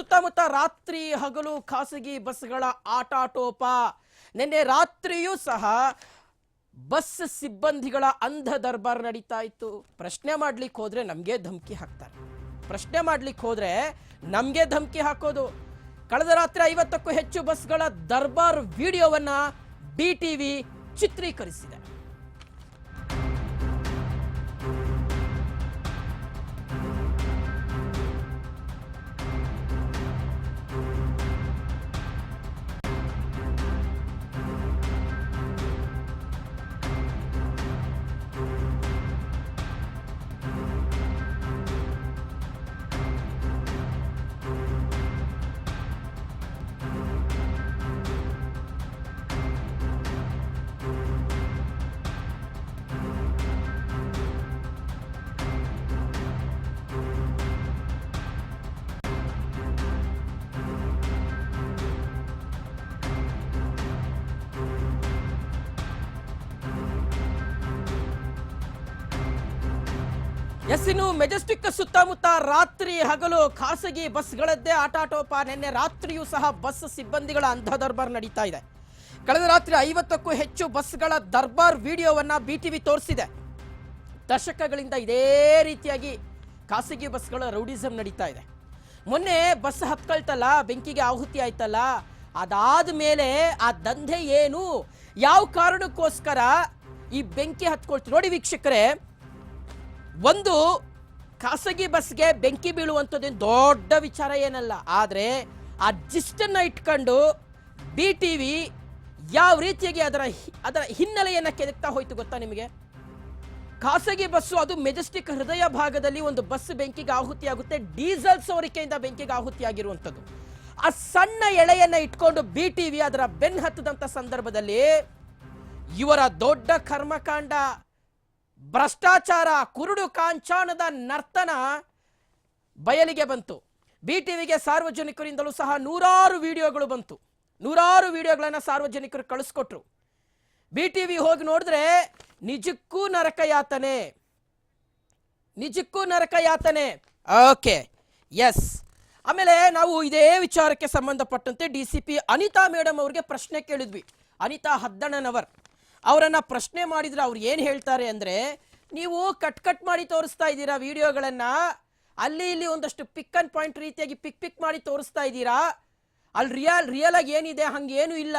ಸುತ್ತಮುತ್ತ ರಾತ್ರಿ ಹಗಲು ಖಾಸಗಿ ಬಸ್ಗಳ ಆಟಾಟೋಪ. ನಿನ್ನೆ ರಾತ್ರಿಯೂ ಸಹ ಬಸ್ ಸಿಬ್ಬಂದಿಗಳ ಅಂಧ ದರ್ಬಾರ್ ನಡೀತಾ ಇತ್ತು. ಪ್ರಶ್ನೆ ಮಾಡ್ಲಿಕ್ಕೆ ಹೋದ್ರೆ ನಮಗೆ ಧಮಕಿ ಹಾಕ್ತಾರೆ. ಪ್ರಶ್ನೆ ಮಾಡ್ಲಿಕ್ಕೆ ಹೋದ್ರೆ ನಮಗೆ ಧಮಕಿ ಹಾಕೋದು. ಕಳೆದ ರಾತ್ರಿ ಐವತ್ತಕ್ಕೂ ಹೆಚ್ಚು ಬಸ್ಗಳ ದರ್ಬಾರ್ ವಿಡಿಯೋವನ್ನ ಬಿ ಟಿವಿ ಚಿತ್ರೀಕರಿಸಿದೆ. ಎಸ್ ಇನ್ನು ಮೆಜೆಸ್ಟಿಕ್ ಸುತ್ತಮುತ್ತ ರಾತ್ರಿ ಹಗಲು ಖಾಸಗಿ ಬಸ್ಗಳದ್ದೇ ಆಟಾಟೋಪ. ನಿನ್ನೆ ರಾತ್ರಿಯೂ ಸಹ ಬಸ್ ಸಿಬ್ಬಂದಿಗಳ ಅಂಧ ದರ್ಬಾರ್ ನಡೀತಾ ಇದೆ. ಕಳೆದ ರಾತ್ರಿ ಐವತ್ತಕ್ಕೂ ಹೆಚ್ಚು ಬಸ್ಗಳ ದರ್ಬಾರ್ ವಿಡಿಯೋವನ್ನ ಬಿ ಟಿವಿ ತೋರಿಸಿದೆ. ದಶಕಗಳಿಂದ ಇದೇ ರೀತಿಯಾಗಿ ಖಾಸಗಿ ಬಸ್ಗಳ ರೌಡಿಸಮ್ ನಡೀತಾ ಇದೆ. ಮೊನ್ನೆ ಬಸ್ ಹತ್ಕೊಳ್ತಲ್ಲ, ಬೆಂಕಿಗೆ ಆಹುತಿ ಆಯ್ತಲ್ಲ, ಅದಾದ ಮೇಲೆ ಆ ದಂಧೆ ಏನು? ಯಾವ ಕಾರಣಕ್ಕೋಸ್ಕರ ಈ ಬೆಂಕಿ ಹತ್ಕೊಳ್ತು? ನೋಡಿ ವೀಕ್ಷಕರೇ ಒಂದು ಖಾಸಗಿ ಬಸ್ಗೆ ಬೆಂಕಿ ಬೀಳುವಂಥದ್ದೇನು ದೊಡ್ಡ ವಿಚಾರ ಏನಲ್ಲ, ಆದರೆ ಆ ಜಿಸ್ಟನ್ನು ಇಟ್ಕೊಂಡು ಬಿ ಟಿ ವಿ ಯಾವ ರೀತಿಯಾಗಿ ಅದರ ಅದರ ಹಿನ್ನೆಲೆಯನ್ನು ಕೆದಕ್ತಾ ಹೋಯ್ತು ಗೊತ್ತಾ ನಿಮಗೆ? ಖಾಸಗಿ ಬಸ್ಸು ಅದು ಮೆಜೆಸ್ಟಿಕ್ ಹೃದಯ ಭಾಗದಲ್ಲಿ ಒಂದು ಬಸ್ ಬೆಂಕಿಗೆ ಆಹುತಿಯಾಗುತ್ತೆ, ಡೀಸೆಲ್ ಸೋರಿಕೆಯಿಂದ ಬೆಂಕಿಗೆ ಆಹುತಿಯಾಗಿರುವಂಥದ್ದು. ಆ ಸಣ್ಣ ಎಳೆಯನ್ನು ಇಟ್ಕೊಂಡು ಬಿ ಟಿ ವಿ ಅದರ ಬೆನ್ ಹತ್ತದಂಥ ಸಂದರ್ಭದಲ್ಲಿ ಇವರ ದೊಡ್ಡ ಕರ್ಮಕಾಂಡ ಭ್ರಷ್ಟಾಚಾರ ಕುರುಡು ಕಾಂಚಾಣದ ನರ್ತನ ಬಯಲಿಗೆ ಬಂತು. ಬಿ ಟಿವಿಗೆ ಸಾರ್ವಜನಿಕರಿಂದಲೂ ಸಹ ನೂರಾರು ವಿಡಿಯೋಗಳು ಬಂತು. ನೂರಾರು ವಿಡಿಯೋಗಳನ್ನು ಸಾರ್ವಜನಿಕರು ಕಳಿಸ್ಕೊಟ್ರು. ಬಿ ಟಿವಿ ಹೋಗಿ ನೋಡಿದ್ರೆ ನಿಜಕ್ಕೂ ನರಕಯಾತನೆ. ನಿಜಕ್ಕೂ ನರಕಯಾತನೆ. Okay, S. ಆಮೇಲೆ ನಾವು ಇದೇ ವಿಚಾರಕ್ಕೆ ಸಂಬಂಧಪಟ್ಟಂತೆ D C P Anitha madam ಅವ್ರಿಗೆ ಪ್ರಶ್ನೆ ಕೇಳಿದ್ವಿ. ಅನಿತಾ ಹದ್ದಣ್ಣನವರ್. ಅವರನ್ನ ಪ್ರಶ್ನೆ ಮಾಡಿದ್ರೆ ಅವ್ರು ಏನು ಹೇಳ್ತಾರೆ ಅಂದ್ರೆ, ನೀವು ಕಟ್ ಕಟ್ ಮಾಡಿ ತೋರಿಸ್ತಾ ಇದ್ದೀರಾ ವಿಡಿಯೋಗಳನ್ನ, ಅಲ್ಲಿ ಇಲ್ಲಿ ಒಂದಷ್ಟು ಪಿಕ್ ಅಂಡ್ ಪಾಯಿಂಟ್ ರೀತಿಯಾಗಿ ಪಿಕ್ ಪಿಕ್ ಮಾಡಿ ತೋರಿಸ್ತಾ ಇದ್ದೀರಾ? ಅಲ್ಲಿ ರಿಯಲ್ ರಿಯಲ್ ಆಗಿ ಏನಿದೆ, ಹಂಗೇನು ಇಲ್ಲ.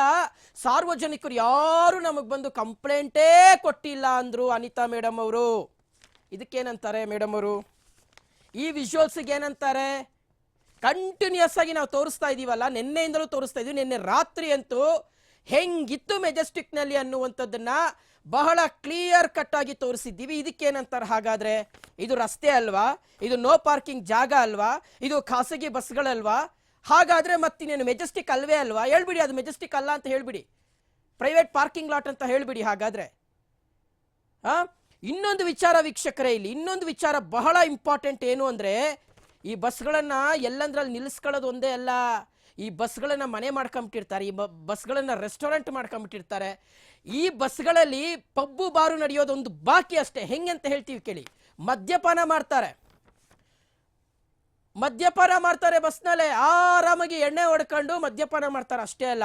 ಸಾರ್ವಜನಿಕರು ಯಾರು ನಮಗೆ ಬಂದು ಕಂಪ್ಲೇಂಟೇ ಕೊಟ್ಟಿಲ್ಲ ಅಂದ್ರು ಅನಿತಾ ಮೇಡಮ್ ಅವರು. ಇದಕ್ಕೇನಂತಾರೆ ಮೇಡಮ್ ಅವರು? ಈ ವಿಜುವಲ್ಸ್ಗೆ ಏನಂತಾರೆ ಕಂಟಿನ್ಯೂಸ್ ಆಗಿ ನಾವು ತೋರಿಸ್ತಾ ಇದ್ದೀವಲ್ಲ ನಿನ್ನೆಯಿಂದಲೂ ತೋರಿಸ್ತಾ ಇದ್ದೀವಿ ನಿನ್ನೆ ರಾತ್ರಿ ಅಂತೂ ಹೆಂಗಿತ್ತು ಮೆಜೆಸ್ಟಿಕ್ನಲ್ಲಿ ಅನ್ನುವಂಥದ್ದನ್ನ ಬಹಳ ಕ್ಲಿಯರ್ ಕಟ್ ಆಗಿ ತೋರಿಸಿದ್ದೀವಿ. ಇದಕ್ಕೇನಂತಾರೆ ಹಾಗಾದ್ರೆ, ಇದು ರಸ್ತೆ ಅಲ್ವಾ? ಇದು ನೋ ಪಾರ್ಕಿಂಗ್ ಜಾಗ ಅಲ್ವಾ? ಇದು ಖಾಸಗಿ ಬಸ್ಗಳಲ್ವಾ? ಹಾಗಾದ್ರೆ ಮತ್ತಿನ್ನೇನು, ಮೆಜೆಸ್ಟಿಕ್ ಅಲ್ವೇ ಅಲ್ವಾ? ಹೇಳ್ಬಿಡಿ, ಅದು ಮೆಜೆಸ್ಟಿಕ್ ಅಲ್ಲ ಅಂತ ಹೇಳ್ಬಿಡಿ. ಪ್ರೈವೇಟ್ ಪಾರ್ಕಿಂಗ್ ಲಾಟ್ ಅಂತ ಹೇಳ್ಬಿಡಿ ಹಾಗಾದ್ರೆ. ಆ ಇನ್ನೊಂದು ವಿಚಾರ ವೀಕ್ಷಕರೇ ಇಲ್ಲಿ, ಇನ್ನೊಂದು ವಿಚಾರ ಬಹಳ ಇಂಪಾರ್ಟೆಂಟ್ ಏನು ಅಂದ್ರೆ, ಈ ಬಸ್ಗಳನ್ನ ಎಲ್ಲಂದ್ರಲ್ಲಿ ನಿಲ್ಲಿಸ್ಕೊಳ್ಳೋದು ಒಂದೇ ಅಲ್ಲ. ಈ ಬಸ್ಗಳನ್ನು ಮನೆ ಮಾಡ್ಕೊಂಬಿಟ್ಟಿರ್ತಾರೆ, ಈ ಬಸ್ಗಳನ್ನು ರೆಸ್ಟೋರೆಂಟ್ ಮಾಡ್ಕೊಂಬಿಟ್ಟಿರ್ತಾರೆ. ಈ ಬಸ್ಗಳಲ್ಲಿ ಪಬ್ಬು ಬಾರು ನಡೆಯೋದೊಂದು ಬಾಕಿ ಅಷ್ಟೇ. ಹೆಂಗೆ ಅಂತ ಹೇಳ್ತೀವಿ ಕೇಳಿ. ಮದ್ಯಪಾನ ಮಾಡ್ತಾರೆ. ಮದ್ಯಪಾನ ಮಾಡ್ತಾರೆ ಬಸ್ನಲ್ಲೇ. ಆರಾಮಾಗಿ ಎಣ್ಣೆ ಹೊಡ್ಕೊಂಡು ಮದ್ಯಪಾನ ಮಾಡ್ತಾರೆ. ಅಷ್ಟೇ ಅಲ್ಲ.